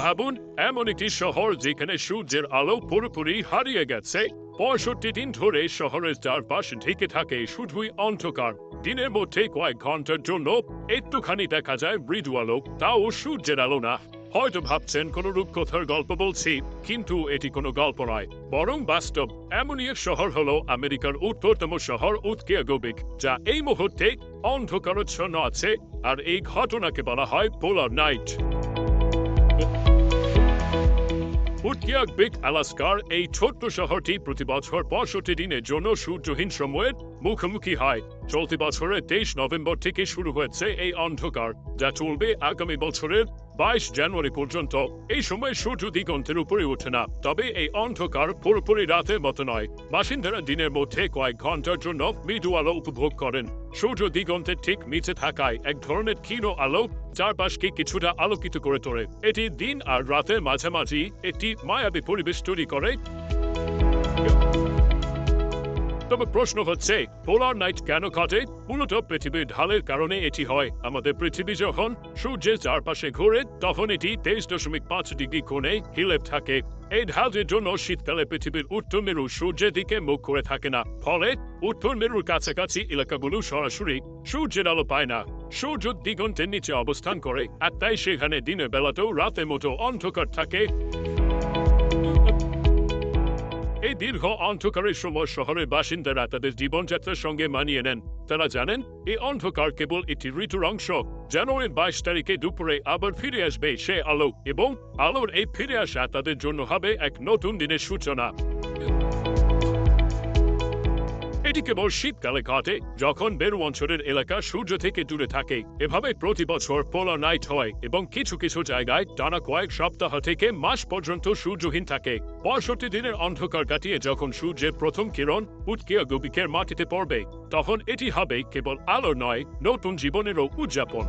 ভাবুন, এমন একটি শহর যেখানে সূর্যের আলো পুরোপুরি হারিয়ে গেছে। পঁয়ষট্টি দিন ধরে শহরের চারপাশ ঢেকে থাকে শুধুই অন্ধকার। দিনের মধ্যে কয়েক ঘণ্টার জন্য একটুখানি দেখা যায় মৃদু আলো, তাও সূর্যের আলো না। হয়তো ভাবছেন কোনো রূপকথার গল্প বলছি, কিন্তু এটি কোনো গল্প নয়, বরং বাস্তব। এমনই এক শহর হলো আমেরিকার উত্তরতম শহর উৎকিয়াগোবিক, যা এই মুহূর্তে অন্ধকারচ্ছন্ন আছে, আর এই ঘটনাকে বলা হয় পোলার নাইট। উটকিয়াকবিক আলাস্কার এই ছোট্ট শহরটি প্রতি বছর পঁয়ষট্টি দিনের জন্য সূর্যহীন সময়ের মুখোমুখি হয়। চলতি বছরের তেইশ নভেম্বর থেকে শুরু হয়েছে এই অন্ধকার, যা চলবে আগামী বছরের বাইশ জানুয়ারি পর্যন্ত এই সময় সূর্য দিগন্তের উপরে ওঠে না। তবে এই অন্ধকার পুরোপুরি রাতের মতো নয়। বাসিন্দারা দিনের মধ্যে কয়েক ঘণ্টার জন্য মৃদু আলো উপভোগ করেন। সূর্য দিগন্তের ঠিক নিচে থাকায় এক ধরনের ক্ষীণ আলো চারপাশকে কিছুটা আলোকিত করে তোলে। এটি দিন আর রাতের মাঝামাঝি একটি মায়াবী পরিবেশ তৈরি করে। তবে প্রশ্ন হচ্ছে পোলার নাইট কেন ঘটে মূলত পৃথিবীর ঢালের কারণে এটি হয়। আমাদের পৃথিবী যখন সূর্যের চারপাশে ঘোরে, তখন এটি তেইশ দশমিক পাঁচ ডিগ্রি কোণে হিলে থাকে। এই ঢালের জন্য শীতকালে পৃথিবীর উত্তর মেরু সূর্যের দিকে মুখ করে থাকে না। ফলে উত্তর মেরুর কাছাকাছি এলাকাগুলো সরাসরি সূর্যের আলো পায় না। সূর্য দিগন্তের নিচে অবস্থান করে, আর তাই সেখানে দিনের বেলাতেও রাতের মতো অন্ধকার থাকে। এই দীর্ঘ, অন্ধকারের সময় শহরের বাসিন্দারা তাদের জীবনযাত্রার সঙ্গে মানিয়ে নেন। তারা জানেন, এই অন্ধকার কেবল একটি ঋতুর অংশ। জানুয়ারির বাইশ তারিখে দুপুরে আবার ফিরে আসবে সে আলো, এবং আলোর এই ফিরে আসা তাদের জন্য হবে এক নতুন দিনের সূচনা। এটি কেবল শীতকালে ঘটে, যখন বেরু অঞ্চলের এলাকা সূর্য থেকে দূরে থাকে। এভাবে প্রতি বছর পোলার নাইট হয় এবং কিছু কিছু জায়গায় টানা কয়েক সপ্তাহ থেকে মাস পর্যন্ত সূর্যহীন থাকে। পঁয়ষট্টি দিনের অন্ধকার কাটিয়ে যখন সূর্যের প্রথম কিরণ উৎকিয়া গোবিকের মাটিতে পড়বে, তখন এটি হবে কেবল আলো নয়, নতুন জীবনেরও উদযাপন।